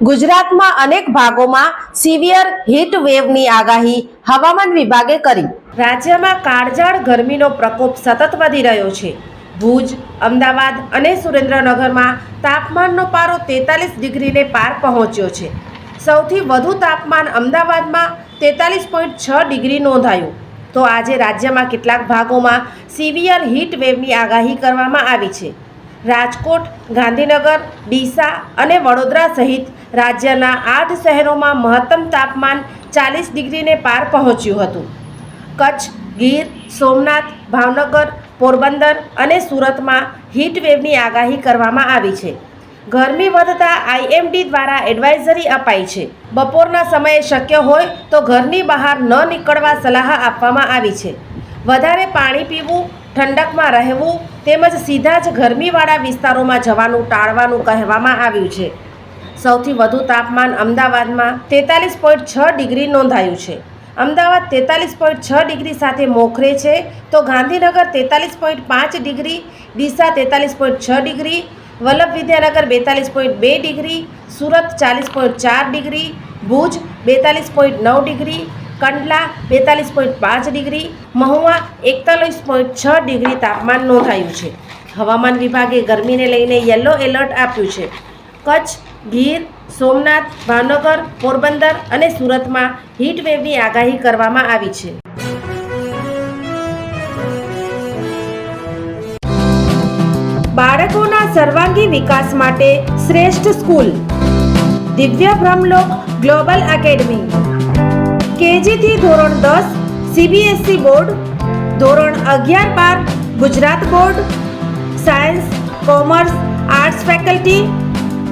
ગુજરાતમાં અનેક ભાગોમાં સિવિયર હીટ વેવની આગાહી હવામાન વિભાગે કરી. રાજ્યમાં કાળઝાળ ગરમીનો પ્રકોપ સતત વધી રહ્યો છે. ભુજ, અમદાવાદ અને સુરેન્દ્રનગરમાં તાપમાનનો પારો તેતાલીસ ડિગ્રીને પાર પહોંચ્યો છે. સૌથી વધુ તાપમાન અમદાવાદમાં તેતાલીસ પોઈન્ટ છ ડિગ્રી નોંધાયું. તો આજે રાજ્યમાં કેટલાક ભાગોમાં સિવિયર હીટ વેવની આગાહી કરવામાં આવી છે. રાજકોટ, ગાંધીનગર, ડીસા અને વડોદરા સહિત રાજ્યના આઠ શહેરોમાં મહત્તમ તાપમાન ચાલીસ ડિગ્રીને પાર પહોંચ્યું હતું. કચ્છ, ગીર, સોમનાથ, ભાવનગર, પોરબંદર અને સુરતમાં હીટવેવની આગાહી કરવામાં આવી છે. ગરમી વધતા આઈએમડી દ્વારા એડવાઇઝરી અપાઈ છે. બપોરના સમયે શક્ય હોય તો ઘરની બહાર ન નીકળવા સલાહ આપવામાં આવી છે. વધારે પાણી પીવું, ઠંડકમાં રહેવું તેમજ સીધા જ ગરમીવાળા વિસ્તારોમાં જવાનું ટાળવાનું કહેવામાં આવ્યું છે. સૌથી વધુ તાપમાન અમદાવાદમાં તેતાલીસ પોઈન્ટ છ ડિગ્રી નોંધાયું છે. અમદાવાદ તેતાલીસ પોઈન્ટ છ ડિગ્રી સાથે મોખરે છે, તો ગાંધીનગર તેતાલીસ પોઈન્ટ પાંચ ડિગ્રી, ડીસા તેતાલીસ પોઈન્ટ છ ડિગ્રી, વલ્લભ વિદ્યાનગર બેતાલીસ પોઈન્ટ બે ડિગ્રી, સુરત ચાલીસ પોઈન્ટ ચાર ડિગ્રી, ભુજ બેતાલીસ પોઈન્ટ નવ ડિગ્રી, કંડલા બેતાલીસ પોઈન્ટ પાંચ ડિગ્રી, મહુવા એકતાલીસ પોઈન્ટ છ ડિગ્રી તાપમાન નોંધાયું છે. હવામાન વિભાગે ગરમીને લઈને યલો એલર્ટ આપ્યું છે. કચ્છ, ગીર, સોમનાથ, ભાવનગર, પોરબંદર અને સુરતમાં હીટવેવની આગાહી કરવામાં આવી છે. બાળકોના સર્વાંગી વિકાસ માટે શ્રેષ્ઠ સ્કૂલ. દિવ્ય બ્રહ્મલોક ગ્લોબલ એકેડમી. કેજીથી ધોરણ દસ, સીબીએસઈ બોર્ડ. ધોરણ અગિયાર બાર, Gujarat board. Science, commerce, arts faculty.